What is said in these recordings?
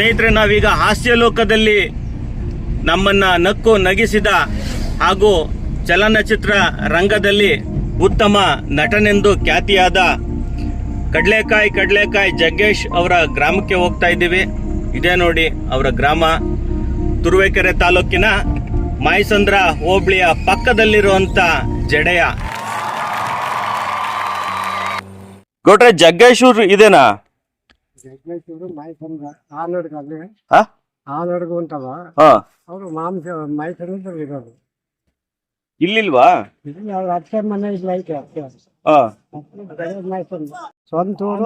ಸ್ನೇಹಿತರೆ, ನಾವೀಗ ಹಾಸ್ಯ ಲೋಕದಲ್ಲಿ ನಮ್ಮನ್ನ ನಕ್ಕು ನಗಿಸಿದ ಹಾಗೂ ಚಲನಚಿತ್ರ ರಂಗದಲ್ಲಿ ಉತ್ತಮ ನಟನೆಂದು ಖ್ಯಾತಿಯಾದ ಕಡ್ಲೆಕಾಯಿ ಕಡ್ಲೆಕಾಯಿ ಜಗ್ಗೇಶ್ ಅವರ ಗ್ರಾಮಕ್ಕೆ ಹೋಗ್ತಾ ಇದ್ದೀವಿ. ಇದೇ ನೋಡಿ ಅವರ ಗ್ರಾಮ. ತುರುವೇಕೆರೆ ತಾಲೂಕಿನ ಮಾಯಸಂದ್ರ ಹೋಬಳಿಯ ಪಕ್ಕದಲ್ಲಿರುವಂತ ಜಡೆಯ. ಕೊಟ್ರೆ ಜಗ್ಗೇಶ್ ಇದೇನಾ? ಜಗ್ಗೇಶ್ವರು ಮೈಸೂರು ಆಲೋಡ್ಗ ಅಲ್ಲಿ. ಹಾ? ಆಲೋಡ್ಗ ಉಂಟಲ್ಲ ಹಾ ಅವರು ಮಾಂಸ ಮೈಸೂರು ಇರೋದು ಇಲ್ಲಿಲ್ವಾ? ಇಲ್ಲಿ ಅವ್ರ ಅತ್ತೆ ಮನೆ ಇಲ್ಲ ಐತೆ ಅತ್ತೆ ಹಾ ಮೈಸೂರು. ಸ್ವಂತ ಊರು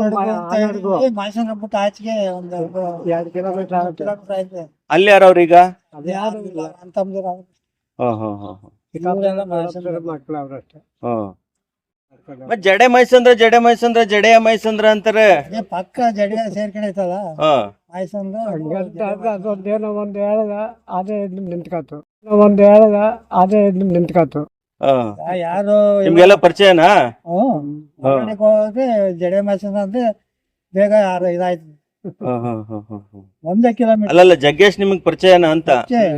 ಆಲೋಡ್ಗು. ಮೈಸೂರು ಬಿಟ್ಟು ಆಚೆಗೆ ಒಂದು ಎರಡು ಕಿಲೋಮೀಟರ್ ಕಿಲೋಮೀಟರ್ ಐತೆ ಅಲ್ಲಿ ಯಾರವ್ರೀಗ ಅದು ಯಾರು ಇಲ್ಲ. ಅಂತಂದ್ರೆ ಹಾ ಹಾ ಹಾ ಮಕ್ಕಳು ಅವರಷ್ಟೇ. ಹಾ. ಮತ್ ಜಡೆ ಮೈಸಂದ್ರ ಜಡೆ ಮೈಸಂದ್ರ ಜಡೆ ಮೈಸಂದ್ರ ಅಂತಾರೆ. ಅದೇ ಪಕ್ಕ ಜಡೆ ಸೇರ್ಕೊಂಡೈತಲ್ಲ ಹಾ. ಮೈಸೂರು ಅದೊಂದೇನೋ ಒಂದು ಹೇಳದ ಅದೇ ಇಲ್ಲಿ ನಿಂತ್ಕಾತು. ಒಂದು ಹೇಳದ ಅದೇ ಇಲ್ಲಿ ನಿಂತ್ಕಾತು. ಹಾ. ಯಾರು ನಿಮ್ಗೆಲ್ಲ ಪರಿಚಯನಾ? ಹ್ಮ್ ಮನೆಗ್ ಹೋದ್ರೆ ಜಡೆ ಮೈಸೂರು ಅಂದ್ರೆ ಬೇಗ ಯಾರು ಇದಾಯ್ತು. ಹ, ಹಾ, ಹಾ, ಹಾ, ಹಾ. ಒಂದೇ ಕಿಲೋಮೀಟರ್. ಅಲ್ಲಲ್ಲ ಜಗ್ಗೇಶ್ ನಿಮಗ್ ಪರಿಚಯನಾ ಅಂತ?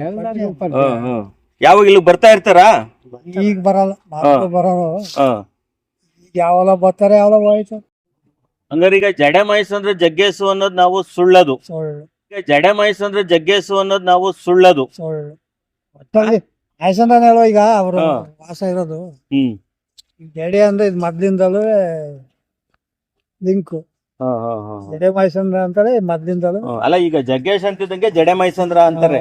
ಎಲ್ಲರಿಗೂ ಹಾ, ಪರಿಚಯ. ಯಾವಾಗ ಇಲ್ಲಿ ಬರ್ತಾ ಇರ್ತಾರಾ? ಈಗ ಬರಲ್ಲ ಬರೋ ಬರೋರು. ಹಾ. ಈಗ ಯಾವಲ್ಲ ಬರ್ತಾರೆ ಯಾವಲ್ಲ ಹೋಯ್ತು ಹಂಗಾರೆ ಈಗ ಜಡೆ ಅಂದ್ರೆ ಜಗ್ಗೇಸು ಅನ್ನೋದು ನಾವು ಸುಳ್ಳದು. ಸುಳ್ಳು. ಈಗ ಜಡೆ ಅಂದ್ರೆ ಜಗ್ಗೇಸು ಅನ್ನೋದು ನಾವು ಸುಳ್ಳದು. ಸುಳ್ಳು. ಒಟ್ಟಲ್ಲಿ ಈಗ ಅವರು ಹಾ. ವಾಸ ಇರೋದು. ಹ್ಮ್. ಜಡೆ ಅಂದ್ರೆ ಇದು ಮೊದ್ಲಿಂದಲೂ ಲಿಂಕು ಹಾ, ಹಾ, ಹಾ, ಹಾ. ಜಡೆ ಮೈಸೂರು ಅಂತಾರೆ ಮೊದ್ಲಿಂದಲೂ. ಹ್ಮ್. ಅಲ್ಲ ಈಗ ಜಗ್ಗೇಶ್ ಅಂತಿದ್ದಂಗೆ ಜಡೆ ಮೈಸಂದ್ರ ಅಂತಾರೆ.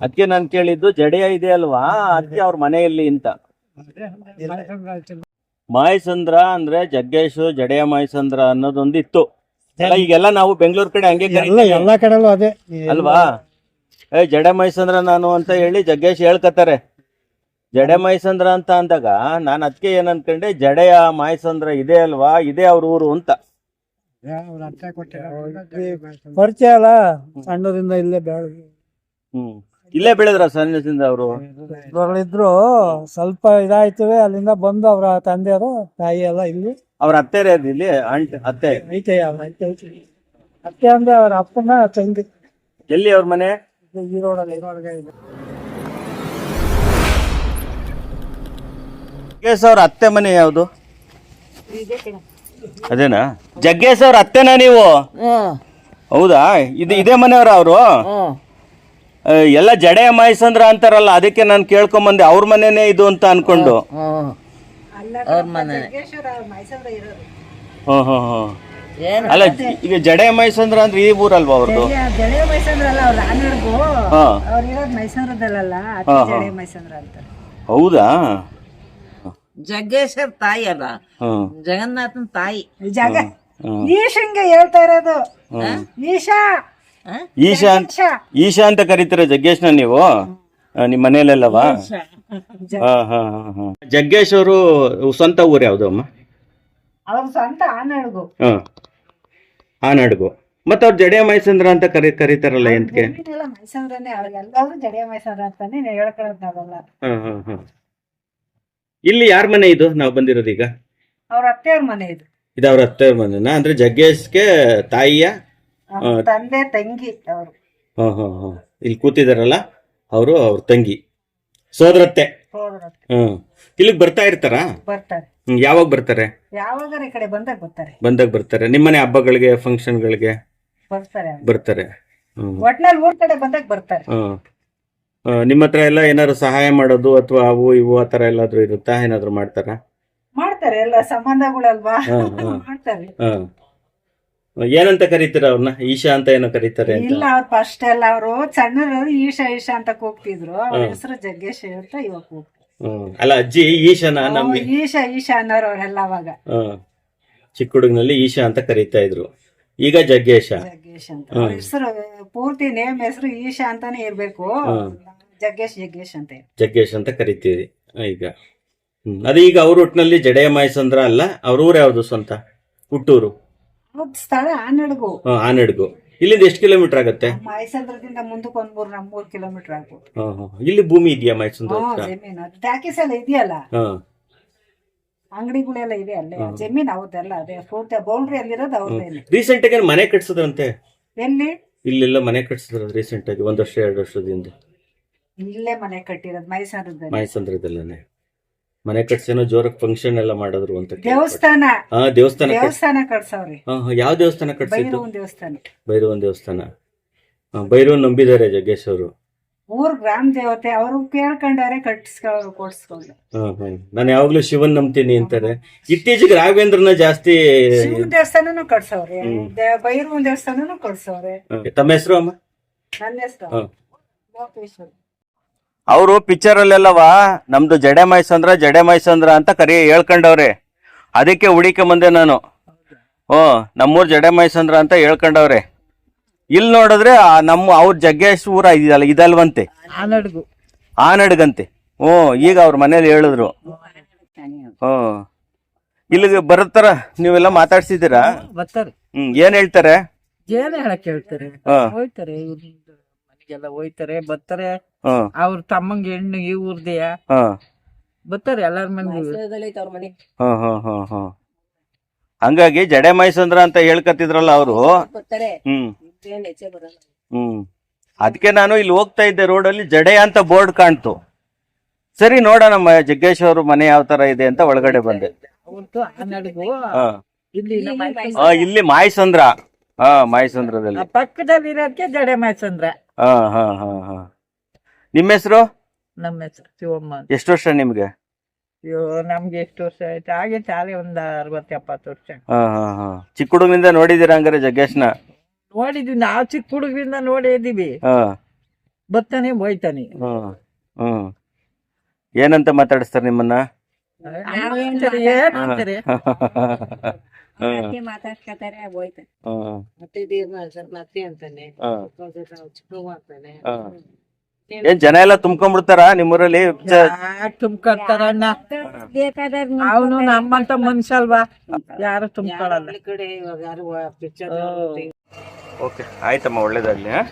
ಅದಕ್ಕೆ ನಾನು ಕೇಳಿದ್ದು ಜಡೆಯ ಇದೆ ಅಲ್ವಾ? ಅದಕ್ಕೆ ಅವ್ರ ಮನೆಯಲ್ಲಿ ಅಂತ. ಆಯ್ತು. ಮಾಯಸಂದ್ರ ಅಂದ್ರೆ ಜಗ್ಗೇಶ್ ಜಡೆಯ ಮಾಯಸಂದ್ರ ಅನ್ನೋದೊಂದಿತ್ತು. ಅಲ್ಲ ಈಗೆಲ್ಲ ನಾವು ಬೆಂಗಳೂರು ಕಡೆ ಹಂಗೆ ಎಲ್ಲ ಕರೀತೀವಿ. ಎಲ್ಲಾ ಕಡೆಲೂ ಅದೇ. ಅಲ್ವಾ? ಏ ಜಡೆ ಮೈಸಂದ್ರ ನಾನು ಅಂತ ಹೇಳಿ ಜಗ್ಗೇಶ್ ಹೇಳ್ಕತ್ತಾರೆ. ಜಡೆ ಮೈಸಂದ್ರ ಅಂತ ಅಂದಾಗ ನಾನು ಅದಕ್ಕೆ ಏನ್ ಅನ್ಕೊಂಡೆ ಜಡೆಯ ಮಾಯಸಂದ್ರ ಇದೆ ಅಲ್ವಾ? ಇದೇ ಅವ್ರ ಊರು ಅಂತ. ಪರಿಚಯ ಅಲ್ಲ ಸಣ್ಣದಿಂದ ಇಲ್ಲೇ ಬೆಳೆದು. ಹ್ಮ್. ಇಲ್ಲೇ ಬೆಳೆದ್ರ ಸಣ್ಣದಿಂದ ಅವರು? ಇದ್ರು ಸ್ವಲ್ಪ ಇದಾಯ್ತವೆ ಅಲ್ಲಿಂದ ಬಂದು ಅವರ ತಂದೆಯವರು ತಾಯಿ ಎಲ್ಲ ಇಲ್ಲಿ. ಅವ್ರ ಅತ್ತೆ ಇಲ್ಲಿ? ಅಂಟ್ ಅತ್ತೆ. ಐತೆ ಐತೆ. ಅತ್ತೆ ಅಂದ್ರೆ ಅವ್ರ ಅಪ್ಪನ ತಂದೆ. ಎಲ್ಲಿ ಅವ್ರ ಮನೆ? ಈ ರೋಡಲ್ಲಿ ಜಗ್ಗೇಶ್ ಅವ್ರ ಅತ್ತೆ ಮನೆ ಯಾವ್ದು? ಅದೇನಾ? ಜಗ್ಗೇಶ್ ಅವ್ರ ಅತ್ತೆನಾ ನೀವು? ಹೌದಾ? ಇದು ಇದೇ ಮನೆಯವ್ರ ಅವರು? ಎಲ್ಲ ಜಡೆ ಮಾಯಸಂದ್ರ ಅಂತಾರಲ್ಲ ಅದಕ್ಕೆ ನಾನು ಕೇಳ್ಕೊಂಬಂದೆ ಅವ್ರ ಮನೆನೇ ಇದು ಅಂತ ಅನ್ಕೊಂಡು. ಹ್ಮ್ ಹ್ಮ್ ಹ್ಮ್ ಅಲ್ಲ ಈಗ ಜಡೆ ಮೈಸಂದ್ರ ಅಂದ್ರೆ ಈ ಊರಲ್ವಾ ಅವ್ರದ್ದು ಜಡೆ ಮೈಸಂದ್ರ ಅಲ್ಲ ಅವ್ರ ರಾನಡ್ಗು ಹಾ. ಅವ್ರು ಇರೋದು ಮೈಸೂರದಲ್ಲ ಅತಿ ಜಡೆ ಮೈಸಂದ್ರ ಅಂತ. ಹೌದಾ? ಜಗ್ಗೇಶ್ವರ್ ತಾಯಿ ಅಲ್ಲ ಹ್ಮ್ ಜಗನ್ನಾಥನ ತಾಯಿ. ಜಗ ಹ್ಮ್. ಈಶಂಗೆ ಹೇಳ್ತಾ ಇರೋದು. ಈಶಾ. ಈಶಾ ಅಂತ ಈಶಾ ಅಂತ ಕರೀತೀರ ಜಗ್ಗೇಶ್ನ ನೀವು? ನಿಮ್ಮ ನಿಮ್ ಮನೆಯಲ್ಲೆಲ್ಲವಾ ಹಾ ಹಾ ಹಾ ಹಾ. ಜಗ್ಗೇಶ್ ಅವರು ಸ್ವಂತ ಊರು ಯಾವ್ದು ಅಮ್ಮ? ಅವ್ರ ಸ್ವಂತ ಆನಡ್ಗು ಹಾ. ಮತ್ತೆ ಅವ್ರು ಜಡೆ ಮೈಸಂದ್ರ ಅಂತ ಕರಿ ಕರೀತಾರಲ್ಲ ಎಂತಕ್ಕೆ ಜಮೀನೆಲ್ಲ ಮೈಸಂದ್ರನೇ ಅವ್ರೆಲ್ಲರೂ ಜಡೆ ಮೈಸಂದ್ರ ಅಂತಾನೆ ಹೇಳ್ಕೊಳ್ಳೋದು ನಾವೆಲ್ಲ. ಹಾ ಹಾ ಹಾ. ಇಲ್ಲಿ ಯಾರ ಮನೆ ಇದು? ನಾವು ಬಂದಿರೋದು ಈಗ? ಅವ್ರ ಅತ್ತೆಯವ್ರ ಮನೆ ಇದು. ಇದು ಅವ್ರ ಅತ್ತೆ ಮನೆನಾ? ಅಂದ್ರೆ ಜಗ್ಗೇಶ್ಗೆ ತಾಯಿಯ? ತಂದೆ ತಂಗಿ ಅವರು ಹಾ ಹಾ ಹಾ. ಇಲ್ಲಿ ಕೂತಿದಾರಲ್ಲ ಅವರು ಅವ್ರ ತಂಗಿ. ಸೋದರತ್ತೆ. ಹ್ಮ್ ಇಲ್ಲಿಗೆ ಬರ್ತಾ ಇರ್ತಾರಾ? ಬರ್ತಾರೆ. ಹ್ಮ್, ಯಾವಾಗ ಬರ್ತಾರೆ? ಯಾವಾಗಾರ ಈ ಕಡೆ ಬಂದಾಗ ಬರ್ತಾರೆ. ಬಂದಾಗ ಬರ್ತಾರೆ. ನಿಮ್ಮನೆ ಹಬ್ಬಗಳಿಗೆ ಫಂಕ್ಷನ್ಗಳಿಗೆ? ಬರ್ತಾರೆ ಅವ್ರು. ಬರ್ತಾರೆ. ಹ್ಮ್. ಒಟ್ನಲ್ಲಿ ಊರ್ ಕಡೆ ಬಂದಾಗ ಬರ್ತಾರೆ. ಹ್ಮ್. ಆ, ನಿಮ್ಮ ಹತ್ರ ಎಲ್ಲ ಏನಾದ್ರು ಸಹಾಯ ಮಾಡೋದು ಅಥವಾ ಅವು ಇವು ಆ ತರ ಎಲ್ಲಾದ್ರೂ ಇರುತ್ತಾ? ಏನಾದ್ರು ಮಾಡ್ತಾರಾ? ಮಾಡ್ತಾರೆ ಎಲ್ಲ ಸಂಬಂಧಗಳಲ್ವಾ? ಹಾ, ಹಾ. ಮಾಡ್ತಾರೆ. ಹಾ. ಏನಂತ ಕರೀತೀರ ಅವ್ರನ್ನ? ಈಶಾ ಅಂತ ಏನೋ ಕರೀತಾರೆ ಇಲ್ಲ ಅವ್ರು ಫಸ್ಟ್ ಎಲ್ಲ ಅವರು ಸಣ್ಣರು ಈಶಾ ಈಶಾ ಅಂತ ಕೂಗ್ತಿದ್ರು. ಅವ್ರ ಹೆಸರು ಜಗ್ಗೇಶ್ ಅಂತ ಇವಾಗ ಕೂಗ್ತಾರೆ ಅಲ್ಲ ಅಜ್ಜಿ ಈಶಾನ ನಮ್ಗೆ? ಈಶಾ ಈಶಾ ಅನ್ನೋರು ಅವರೆಲ್ಲ ಅವಾಗ. ಚಿಕ್ಕ ಹುಡುಗನಲ್ಲಿ ಈಶಾ ಅಂತ ಕರೀತಾ ಇದ್ರು. ಈಗ ಜಗ್ಗೇಶ? ಜಗ್ಗೇಶ್ ಅಂತ. ಹೆಸರು ಪೂರ್ತಿ ನೇಮ್ ಹೆಸರು ಈಶಾ ಅಂತಾನೆ ಇರ್ಬೇಕು. ಜಗ್ಗೇಶ್ ಜಗ್ಗೇಶ್ ಅಂತ. ಜಗ್ಗೇಶ್ ಅಂತ ಕರಿತೀರಿ. ಈಗ. ಅದೇ ಈಗ ಅವ್ರ ಒಟ್ಟಿನಲ್ಲಿ ಜಡೆಯ ಮಾಯಸಂದ್ರ ಅಲ್ಲ ಅವ್ರ ಊರೇ ಯಾವ್ದು ಸ್ವಂತ? ಹುಟ್ಟೂರು. ಸ್ಥಳ ಆನಡ್ಗು. ಆನೆಡ್ಗು. ಇಲ್ಲಿಂದ ಎಷ್ಟು ಕಿಲೋಮೀಟರ್ ಆಗುತ್ತೆ? ಮೈಸಂದ್ರದಿಂದ ಮುಂದಕ್ಕೆ ಒಂದ್ ಮೂರ್ ನಮ್ ಮೂರ್ ಕಿಲೋಮೀಟರ್ ಆಗ್ಬೋದು. ಇಲ್ಲಿ ಭೂಮಿ ಇದೆಯಾ ಮೈಸೂರು ಜಮೀನು. ಟ್ಯಾಕಿಸ್ ಎಲ್ಲ ಇದೆಯಲ್ಲ? ಅಂಗಡಿಗಳೆಲ್ಲ ಇದೆ ಅಲ್ಲೇ. ಜಮೀನ್ ಅವ್ರದ್ದೆಲ್ಲ ಅದೇ ಪೂರ್ತಿ ಬೌಂಡ್ರಿ ಅಲ್ಲಿರೋದು ಅವ್ರದ್ದೇನೆ ರೀಸೆಂಟ್ ಆಗಿ ಮನೆ ಕಟ್ಸದ್ರಂತೆ? ಎಲ್ಲಿ? ಇಲ್ಲೆಲ್ಲ ಮನೆ ಕಟ್ಸಿದ್ರ ರೀಸೆಂಟ್ ಆಗಿ? ಒಂದ್ ವರ್ಷ ಎರಡು ವರ್ಷದಿಂದ. ಇಲ್ಲೇ ಮನೆ ಕಟ್ಟಿರೋದು ಮೈಸಂದ್ರದಲ್ಲಿ ಮಾಯಸಂದ್ರದಲ್ಲೇ ಮನೆ ಕಟ್ಸೇನೋ ಜೋರಾಗಿ ಫಂಕ್ಷನ್ ಎಲ್ಲ ಮಾಡಿದ್ರು ಅಂತ. ದೇವಸ್ಥಾನ. ಹಾ ದೇವಸ್ಥಾನ ದೇವಸ್ಥಾನ ಕಟ್ಸವ್ರಿ. ಹಾ, ಯಾವ ದೇವಸ್ಥಾನ ಕಟ್ಸಿದ್ದು? ದೇವಸ್ಥಾನ. ಭೈರವನ್ ದೇವಸ್ಥಾನ. ಹಾ, ನಂಬಿದಾರೆ ನಂಬಿದ್ದಾರೆ ಜಗ್ಗೇಶ್ ಅವರು. ಊರ್ ಗ್ರಾಮ ದೇವತೆ ಅವರು ಕೇಳ್ಕೊಂಡಾರೆ ಕಟ್ಸ್ಕೊಂಡು ಕೊಡ್ಸ್ಕೊಂಡು ನಾನು ಯಾವಾಗ್ಲೂ ಶಿವನ್ ನಂಬ್ತೀನಿ ಅಂತಾರೆ. ಇತ್ತೀಚೆಗೆ ರಾಘವೇಂದ್ರನ ಜಾಸ್ತಿ ಶಿವನ ದೇವಸ್ಥಾನನು ಕಟ್ಸವ್ರೆ. ದೇ- ಭೈರವನ್ ದೇವಸ್ಥಾನನು ಕಟ್ಸವ್ರೆ. ತಮ್ಮ ಹೆಸರು ಅಮ್ಮ? ನನ್ನ ಹೆಸರು. ಲೋಕೇಶ್ವರ ಅವರು ಪಿಕ್ಚರ್ ಅಲ್ಲೆಲ್ಲವ? ನಮ್ದು ಜಡೆ ಮೈಸಂದ್ರ ಜಡೆ ಮೈಸಂದ್ರ ಅಂತ ಕರಿ ಹೇಳ್ಕೊಂಡವ್ರೆ. ಅದಕ್ಕೆ ಹುಡಿಕೆ ಬಂದೆ ನಾನು. ಓ ನಮ್ಮೂರ್ ಜಡೆ ಮೈಸಂದ್ರ ಅಂತ ಹೇಳ್ಕೊಂಡವ್ರೆ. ಇಲ್ಲಿ ನೋಡಿದ್ರೆ ನಮ್ಮ ಅವ್ರ ಜಗ್ಗೇಶ್ ಊರ ಇದಲ್ಲ ಇದಲ್ವಂತೆ. ಆನಡ್ಗಂತೆ. ಆ ನಡ್ಗಂತೆ ಹ್ಞೂ ಈಗ ಅವ್ರ ಮನೇಲಿ ಹೇಳಿದ್ರು. ಹ್ಞೂ. ಇಲ್ಲಿಗೆ ಬರುತ್ತಾರ ನೀವೆಲ್ಲ ಮಾತಾಡ್ಸಿದ್ದೀರಾ? ಹ್ಮ್ ಏನ್ ಹೇಳ್ತಾರೆ? ಹಾ ಹೋಯ್ತಾರೆ ಬರ್ತಾರೆ. ಹ್ಮ್ ಅವ್ರ ತಮ್ಮಂಗೆ ಹೆಣ್ಣು ಈ ಊರ್ದೆಯ ಹ್ಮ್ ಬರ್ತಾರೆ ಎಲ್ಲಾರ ಮನೆ. ಹಾ ಹಾ ಹಾ ಹಾ. ಹಂಗಾಗಿ ಜಡೆ ಮೈಸಂದ್ರ ಅಂತ ಹೇಳ್ಕತ್ತಿದ್ರಲ್ಲ ಅವರು. ಹ್ಮ್. ಹ್ಮ್. ಅದಕ್ಕೆ ನಾನು ಇಲ್ಲಿ ಹೋಗ್ತಾ ಇದ್ದೆ ರೋಡ್ ಅಲ್ಲಿ ಜಡೆ ಅಂತ ಬೋರ್ಡ್ ಕಾಣ್ತು. ಸರಿ ನೋಡೋಣ ಮ- ಜಗ್ಗೇಶ್ ಅವ್ರ ಮನೆ ಯಾವ ತರ ಇದೆ ಅಂತ ಒಳಗಡೆ ಬಂದೆ. ಅವ್ರದ್ದು ಆನಡ್ಗು. ಹಾ. ಇಲ್ಲಿ ನಮ್ಮ ಆ, ಇಲ್ಲಿ ಮಾಯಸಂದ್ರ ಹಾ ಮಾಯಸಂದ್ರದಲ್ಲಿ ಆ ಪಕ್ಕದಲ್ಲಿ ಇರೋದಕ್ಕೆ ಜಡೆ ಮಾಯ್ಸಂದ್ರ ಹಾ ಹಾ ಹಾ ಹಾ. ನಿಮ್ಮ ಹೆಸರು? ನಮ್ಮ ಹೆಸರು ಶಿವಮ್ಮ ಅಂತ ಎಷ್ಟು ವರ್ಷ ನಿಮ್ಗೆ? ಅಯ್ಯೋ ನಮ್ಗೆ ಎಷ್ಟು ವರ್ಷ ಆಯ್ತು? ಹಾಗೆ ಶಾಲೆ ಒಂದ್ ಅರವತ್ತು ಎಪ್ಪತ್ತು ವರ್ಷ ಹಾ ಹಾ ಹಾ. ಚಿಕ್ಕ ಹುಡುಗನಿಂದ ನೋಡಿದೀರ ಹಂಗಾರೆ ಜಗ್ಗೇಶ್ನ? ನೋಡಿದ್ವಿ ನಾವು ಚಿಕ್ಕ ಹುಡುಗರಿಂದ ನೋಡೇ ಇದೀವಿ ಹಾ. ಬರ್ತಾನೆ ಹೋಯ್ತಾನೆ. ಹ್ಮ್ ಹ್ಮ್. ಏನಂತ ಮಾತಾಡಿಸ್ತಾರೆ ನಿಮ್ಮನ್ನ? ಮಾತಾಡ್ಕತಾರೆ ಹೋಯ್ತಾರೆ ಮತ್ತೆ ಅಂತಾನೆ ಹ್ಮ್ ಚಿಕ್ಕ ಅಂತಾನೆ. ಹ್ಮ್. ಏನ್ ಜನ ಎಲ್ಲ ತುಂಬ್ಕೊಂಡ್ಬಿಡ್ತಾರ ನಿಮ್ಮೂರಲ್ಲಿ? ತುಂಬ್ಕೊಳ್ತಾರಣ್ಣ ಅವನು ನಮ್ಮಂತ ಮನುಷ್ಯ ಅಲ್ವಾ ಯಾರು ತುಂಬ್ಕೊಳಲ್ಲ. ಕಡೆ ಇವಾಗ ಯಾರು ಪಿಕ್ಚರ್ ಓಕೆ ಆಯ್ತಮ್ಮ ಒಳ್ಳೇದಾಗ್ಲಿ ಹಾ?